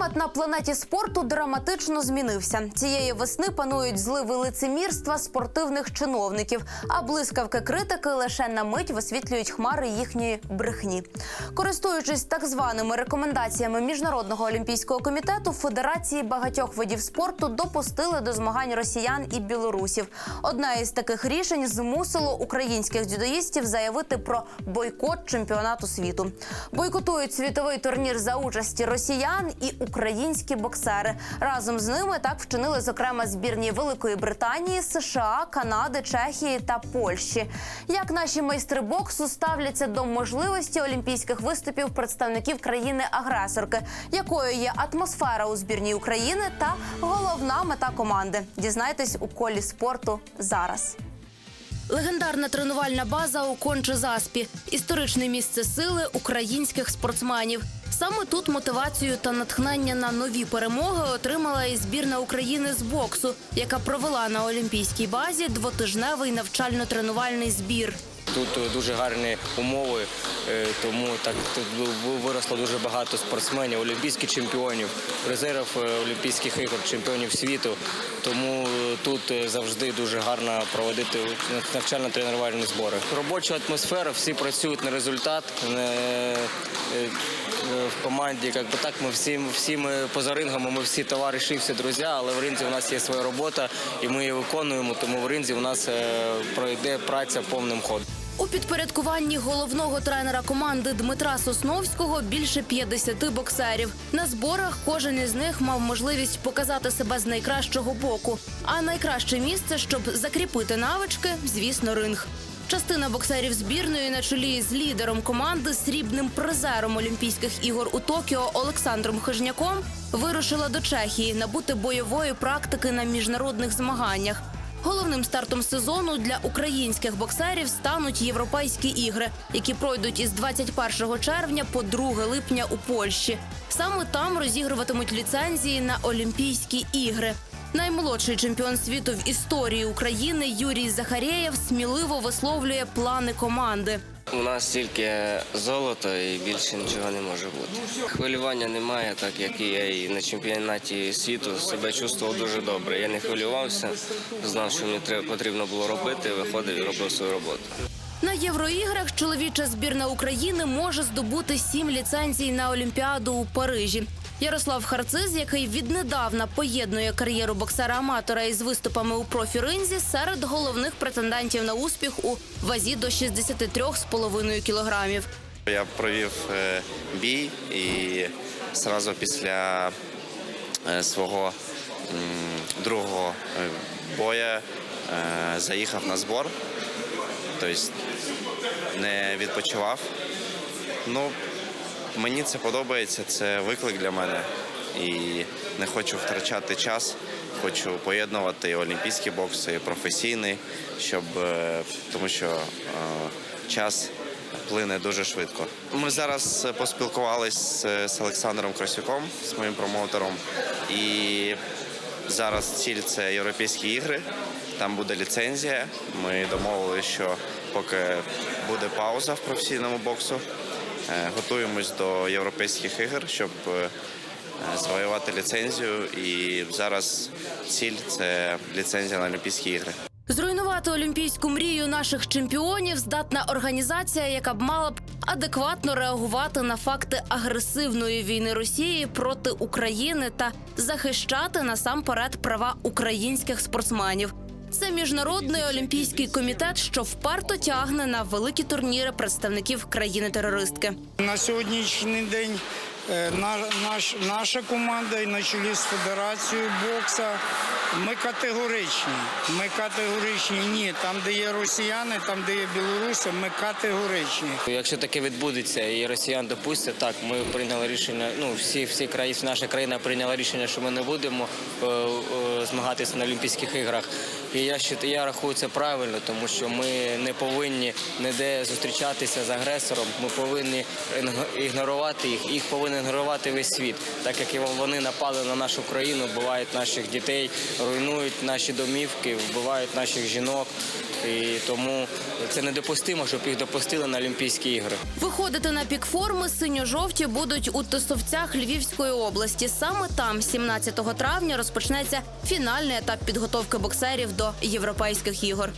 Клімат на планеті спорту драматично змінився. Цієї весни панують зливи лицемірства спортивних чиновників, а блискавки критики лише на мить висвітлюють хмари їхньої брехні. Користуючись так званими рекомендаціями міжнародного олімпійського комітету, федерації багатьох видів спорту допустили до змагань росіян і білорусів. Одне із таких рішень змусило українських дзюдоїстів заявити про бойкот чемпіонату світу. Бойкотують світовий турнір за участі росіян і українські боксери. Разом з ними так вчинили зокрема збірні Великої Британії, США, Канади, Чехії та Польщі. Як наші майстри боксу ставляться до можливості олімпійських виступів представників країни-агресорки, якою є атмосфера у збірній України та головна мета команди? Дізнайтесь у колі спорту зараз. Легендарна тренувальна база у Конче-Заспі – історичне місце сили українських спортсменів. Саме тут мотивацію та натхнення на нові перемоги отримала і збірна України з боксу, яка провела на олімпійській базі двотижневий навчально-тренувальний збір. Тут е, дуже гарні умови, е, тому так тут виросло дуже багато спортсменів, олімпійських чемпіонів, призерів е, Олімпійських ігор, чемпіонів світу. Тому тут завжди дуже гарно проводити навчально-тренувальні збори. Робоча атмосфера, всі працюють на результат. В команді, як би так, ми всі, всі ми поза рингом, ми всі товариші, всі друзі, але в ринзі у нас є своя робота і ми її виконуємо, тому в ринзі у нас пройде праця повним ходом. У підпорядкуванні головного тренера команди Дмитра Сосновського більше 50 боксерів. На зборах кожен із них мав можливість показати себе з найкращого боку. А найкраще місце, щоб закріпити навички, звісно, ринг. Частина боксерів збірної на чолі з лідером команди, срібним призером Олімпійських ігор у Токіо Олександром Хижняком вирушила до Чехії набути бойової практики на міжнародних змаганнях. Головним стартом сезону для українських боксерів стануть європейські ігри, які пройдуть із 21 червня по 2 липня у Польщі. Саме там розігруватимуть ліцензії на Олімпійські ігри. Наймолодший чемпіон світу в історії України Юрій Захарєєв сміливо висловлює плани команди. У нас тільки золото і більше нічого не може бути. Хвилювання немає, так як і я і на чемпіонаті світу себе чувствував дуже добре. Я не хвилювався, знав, що мені потрібно було робити, виходив і робив свою роботу. На євроіграх чоловіча збірна України може здобути сім ліцензій на Олімпіаду у Парижі. Ярослав Харциз, який віднедавна поєднує кар'єру боксера-аматора із виступами у профіринзі, серед головних претендентів на успіх у вазі до 63,5 кілограмів. Я провів е, бій і одразу після е, свого другого е, боя заїхав на збор, тобто не відпочивав. Ну, мені це подобається, це виклик для мене. І не хочу втрачати час. Хочу поєднувати і олімпійський бокс, і професійний, щоб е, тому що е, час плине дуже швидко. Ми зараз поспілкувалися з, Олександром Красюком, з моїм промоутером, і зараз ціль це європейські ігри. Там буде ліцензія. Ми домовилися, що поки буде пауза в професійному боксу, готуємось до європейських ігор, щоб е, завоювати ліцензію. І зараз ціль це ліцензія на Олімпійські ігри. Зруйнувати олімпійську мрію наших чемпіонів здатна організація, яка б мала б адекватно реагувати на факти агресивної війни Росії проти України та захищати насамперед права українських спортсменів. Це міжнародний олімпійський комітет, що вперто тягне на великі турніри представників країни-терористки. На сьогоднішній день е, на- наш, наша команда і на чолі з федерацією бокса. Ми категоричні. Ми категоричні. Ні, там, де є росіяни, там, де є білоруси, ми категоричні. Якщо таке відбудеться і росіян допустять, так ми прийняли рішення. Ну всі всі країни, наша країна прийняла рішення, що ми не будемо е, е, змагатися на Олімпійських іграх. І я я рахую це правильно, тому що ми не повинні ніде зустрічатися з агресором. Ми повинні ігнорувати їх. Їх повинен ігнорувати весь світ, так як і вони напали на нашу країну, вбивають наших дітей, руйнують наші домівки, вбивають наших жінок. І тому це недопустимо, щоб їх допустили на Олімпійські ігри. Виходити на пік форми синьо-жовті будуть у Тисовцях Львівської області. Саме там, 17 травня, розпочнеться фінальний етап підготовки боксерів до європейських ігор.